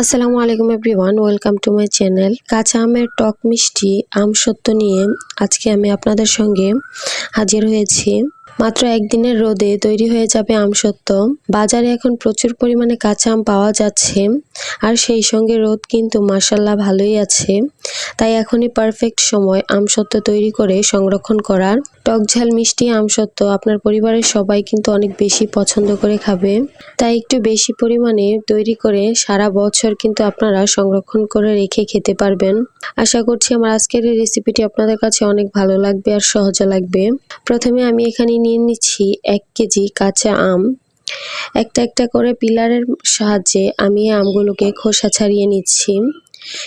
আসসালামু আলাইকুম everyone, welcome to my channel কাঁচা আমের টক মিষ্টি, আম সত্য নিয়ে। আজকে আমি আপনাদের সঙ্গে হাজির হয়েছি। মাত্র একদিনের রোদে তৈরি হয়ে যাবে আম সত্য। বাজারে এখন প্রচুর পরিমাণে কাঁচা আম পাওয়া যাচ্ছে। আর সেই সঙ্গে রোদ কিন্তু মাসাল্লাহ ভালোই আছে। তাই এখনই পারফেক্ট সময় আম সত্য তৈরি করে সংরক্ষণ করার। টক ঝাল মিষ্টি আম সত্য আপনার পরিবারের সবাই কিন্তু অনেক বেশি পছন্দ করে খাবে। তাই একটু বেশি পরিমাণে তৈরি করে সারা বছর কিন্তু আপনারা সংরক্ষণ করে রেখে খেতে পারবেন। আশা করছি আমার আজকের এই রেসিপিটি আপনাদের কাছে অনেক ভালো লাগবে আর সহজে লাগবে। প্রথমে আমি এখানে নিয়ে নিচ্ছি এক কেজি কাঁচা আম। একটা একটা করে পিলারের সাহায্যে আমি আমগুলোকে খোসা ছাড়িয়ে নিচ্ছি।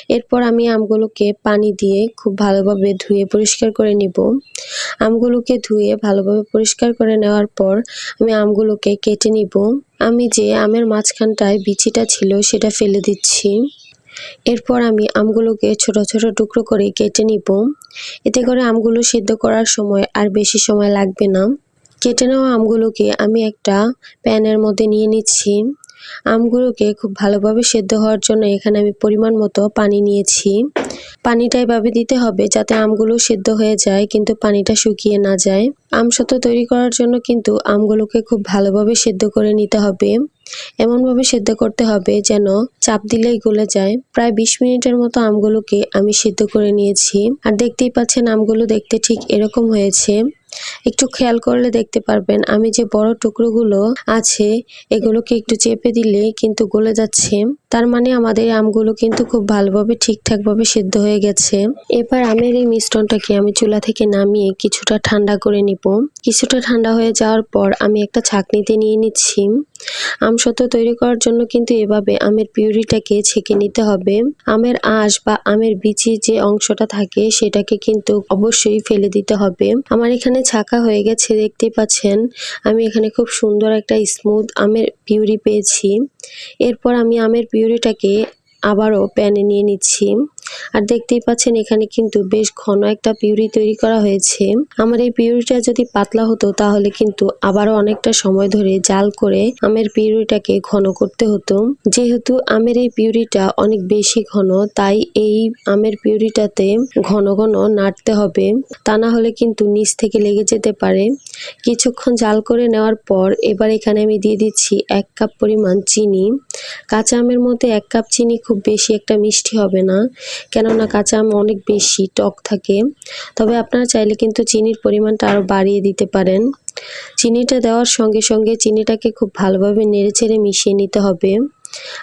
এরপর আমি আমগুলোকে পানি দিয়ে খুব ভালোভাবে ধুয়ে পরিষ্কার করে নিব। আমগুলোকে ধুয়ে ভালোভাবে পরিষ্কার করে নেওয়ার পর আমি আমগুলোকে কেটে নিব। আমি যে আমের মাঝখানটায় বিচিটা ছিল সেটা ফেলে দিচ্ছি। এরপর আমি আমগুলোকে ছোট ছোট টুকরো করে কেটে নিব। এতে করে আমগুলো সিদ্ধ করার সময় আর বেশি সময় লাগবে না। কেটে নেওয়া আমগুলোকে আমি একটা প্যানের মধ্যে নিয়ে নিচ্ছি। আমগুলোকে খুব ভালোভাবে সেদ্ধ হওয়ার জন্য এখানে আমি পরিমাণ মতো পানি নিয়েছি। পানিটা এভাবে দিতে হবে যাতে আমগুলো সেদ্ধ হয়ে যায়, কিন্তু পানিটা শুকিয়ে না যায়। আম সত্য তৈরি করার জন্য কিন্তু আমগুলোকে খুব ভালোভাবে সেদ্ধ করে নিতে হবে। এমনভাবে সেদ্ধ করতে হবে যেন চাপ দিলেই গলে যায়। প্রায় বিশ মিনিটের মতো আমগুলোকে আমি সেদ্ধ করে নিয়েছি। আর দেখতেই পাচ্ছেন আমগুলো দেখতে ঠিক এরকম হয়েছে। একটু খেয়াল করলে দেখতে পারবেন। আমি যে বড় টুকরোগুলো আছে, এগুলোকে একটু চেপে দিলে কিন্তু গলে যাচ্ছে। তার মানে আমাদের আমগুলো কিন্তু খুব ভালোভাবে, ঠিকঠাকভাবে সেদ্ধ হয়ে গেছে। এবার আমের এই মিশ্রণটাকে আমি চুলা থেকে নামিয়ে কিছুটা ঠান্ডা করে নিব। কিছুটা ঠান্ডা হয়ে যাওয়ার পর আমি একটা ছাকনিতে নিয়ে নিচ্ছি। আম সত্য তৈরি করার জন্য কিন্তু এভাবে আমের পিউরিটাকে ছেঁকে নিতে হবে। আমের আঁশ বা আমের বিচি যে অংশটা থাকে, সেটাকে কিন্তু অবশ্যই ফেলে দিতে হবে। আমার এখানে ছাকা হয়ে গেছে, দেখতেই পাচ্ছেন। আমি এখানে খুব সুন্দর একটা স্মুথ আমের পিউরি পেয়েছি। এরপর আমি আমের পিউরিটাকে আবারও প্যানে নিয়ে নিচ্ছি। আর দেখতেই পাচ্ছেন এখানে কিন্তু বেশ ঘন একটা পিউরি তৈরি করা হয়েছে। আমার এই পিউরিটা যদি পাতলা হতো, তাহলে কিন্তু আবারও অনেকটা সময় ধরে জাল করে আমের পিউরিটাকে ঘন করতে হতো। যেহেতু আমের এই পিউরিটা অনেক বেশি ঘন, তাই এই আমের পিউরিটাতে ঘন ঘন নাড়তে হবে। তা না হলে কিন্তু নিচ থেকে লেগে যেতে পারে। কিছুক্ষণ জাল করে নেওয়ার পর এবার এখানে আমি দিয়ে দিচ্ছি এক কাপ পরিমাণ চিনি। কাঁচা আমের মধ্যে এক কাপ চিনি খুব বেশি একটা মিষ্টি হবে না। কেননা কাঁচা আম অনেক বেশি টক থাকে। তবে আপনারা চাইলে কিন্তু চিনির পরিমাণটা আরও বাড়িয়ে দিতে পারেন। চিনিটা দেওয়ার সঙ্গে সঙ্গে চিনিটাকে খুব ভালোভাবে নেড়ে নেড়েচেড়ে মিশিয়ে নিতে হবে।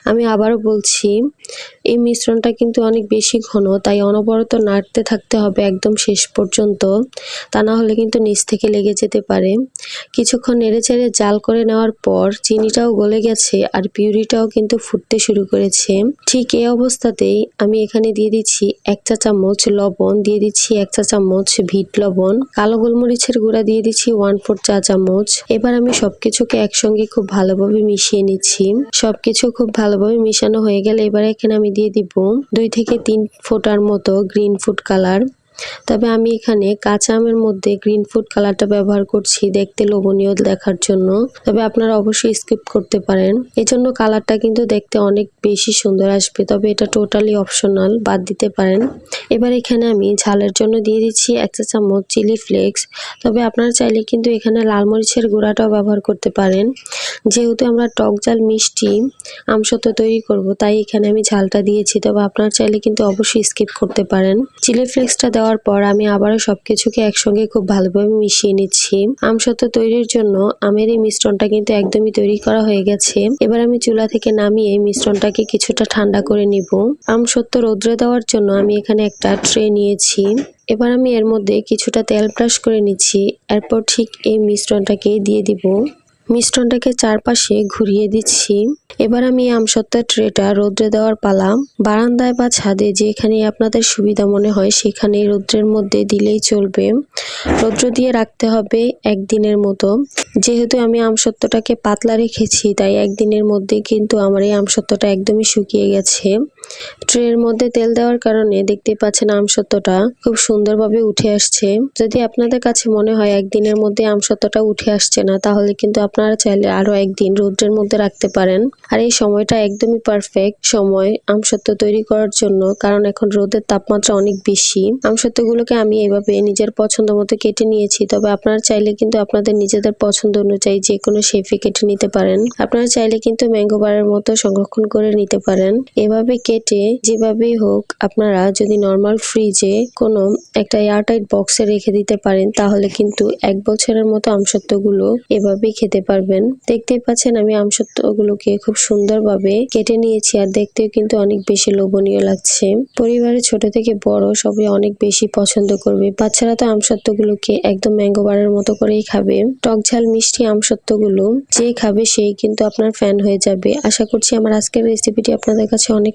আমি আবারও বলছি এই মিশ্রণটা কিন্তু অনেক বেশি ঘন, তাই অনবরত নাড়তে থাকতে হবে একদম শেষ পর্যন্ত। তা না হলে কিন্তু নিচ থেকে লেগে যেতে পারে। কিছুক্ষণ নেড়ে চেড়ে জাল করে নেওয়ার পর চিনিটাও গলে গেছে আর পিউরিটাও কিন্তু ফুটতে শুরু করেছে। ঠিক এই অবস্থাতেই আমি এখানে দিয়ে দিচ্ছি এক চা চামচ লবণ, দিয়ে দিচ্ছি এক চা চামচ ভিট লবণ, কালো গোলমরিচের গুঁড়া দিয়ে দিচ্ছি ওয়ান ফোর চা চামচ। এবার আমি সবকিছুকে একসঙ্গে খুব ভালোভাবে মিশিয়ে নিচ্ছি। সবকিছু খুব ভালোভাবে মিশানো হয়ে গেলে এবার এখানে আমি দিয়ে দিব দুই থেকে তিন ফোটার মতো গ্রিন ফুড কালার তবে আমি এখানে কাঁচা আমের মধ্যে গ্রিন ফুড কালারটা ব্যবহার করছি দেখতে লোভনীয় দেখার জন্য। তবে আপনারা অবশ্যই স্কিপ করতে পারেন। এই জন্য কালারটা কিন্তু দেখতে অনেক বেশি সুন্দর আসবে, তবে এটা টোটালি অপশনাল বাদ দিতে পারেন। এবার এখানে আমি ঝালের জন্য দিয়ে দিচ্ছি এক চা চামচ চিলি ফ্লেক্স তবে আপনারা চাইলে কিন্তু এখানে লাল মরিচের গুঁড়াটাও ব্যবহার করতে পারেন। যেহেতু আমরা টক ঝাল মিষ্টি আমসত্ব তৈরি করব, তাই এখানে আমি ঝালটা দিয়েছি। তবে আপনার চাইলে কিন্তু অবশ্যই স্কিপ করতে পারেন। চিলি ফ্লেক্সটা দেওয়ার পর আমি আবারও সবকিছুকে একসঙ্গে খুব ভালোভাবে মিশিয়ে নিচ্ছি। আমসত্ব তৈরির জন্য আমের এই মিশ্রণটা কিন্তু একদমই তৈরি করা হয়ে গেছে। এবার আমি চুলা থেকে নামিয়ে মিশ্রণটাকে কিছুটা ঠান্ডা করে নিব। আমসত্ব রৌদ্রে দেওয়ার জন্য আমি এখানে একটা ট্রে নিয়েছি। এবার আমি এর মধ্যে কিছুটা তেল ব্রাশ করে নিচ্ছি। এরপর ঠিক এই মিশ্রণটাকে দিয়ে দিব। মিশ্রণটাকে চারপাশে ঘুরিয়ে দিচ্ছি। এবার আমি আমসত্ত্বের ট্রেটা রোদ্রে দেওয়ার পালা বারান্দায় বা ছাদে যেখানে আপনাদের সুবিধা মনে হয় সেখানে রৌদ্রের মধ্যে দিলেই চলবে। রৌদ্র দিয়ে রাখতে হবে একদিনের মতো। যেহেতু আমি আমসত্ত্বটাকে পাতলা রেখেছি, তাই একদিনের মধ্যে কিন্তু আমার এই আমসত্ত্বটা একদমই শুকিয়ে গেছে। ট্রের মধ্যে তেল দেওয়ার কারণে দেখতে পাচ্ছেন আমসত্ত্বটা খুব সুন্দরভাবে উঠে আসছে। যদি আপনাদের কাছে মনে হয় একদিনের মধ্যে আমসত্ত্বটা উঠে আসছে না, তাহলে কিন্তু আপনারা চাইলে আরও একদিন রৌদ্রের মধ্যে রাখতে পারেন। আর এই সময়টা একদমই পারফেক্ট সময় আমসত্ত্ব তৈরি করার জন্য, কারণ এখন রোদের তাপমাত্রা অনেক বেশি। আমসত্ত্বগুলোকে আমি এভাবে নিজের পছন্দ মতো কেটে নিয়েছি, তবে আপনারা চাইলে কিন্তু আপনাদের নিজেদের পছন্দ অনুযায়ী যে কোনো শেফে কেটে নিতে পারেন। আপনারা চাইলে কিন্তু ম্যাঙ্গো বারের মতো সংরক্ষণ করে নিতে পারেন। এভাবে কেটে যেভাবেই হোক, আপনারা যদি নর্মাল ফ্রিজে কোনো একটা এয়ারটাইট বক্সে রেখে দিতে পারেন, তাহলে কিন্তু এক বছরের মতো আমসত্ত্বগুলো এভাবেই খেতে পারবেন। দেখতেই পাচ্ছেন আমি আমসত্ত্বগুলোকে খুব সুন্দরভাবে কেটে নিয়েছি আর দেখতেও কিন্তু অনেক বেশি লোভনীয় লাগছে। পরিবারের ছোট থেকে বড় সবাই অনেক বেশি পছন্দ করবে। বাচ্চারা তো আমসত্ত্বগুলোকে একদম ম্যাঙ্গো বারের মতো করেই খাবে। টক ঝাল, মিষ্টি আমসত্ত্বগুলো যে খাবে সেই কিন্তু আপনার ফ্যান হয়ে যাবে। আশা করছি আমার আজকের রেসিপিটি আপনাদের কাছে অনেক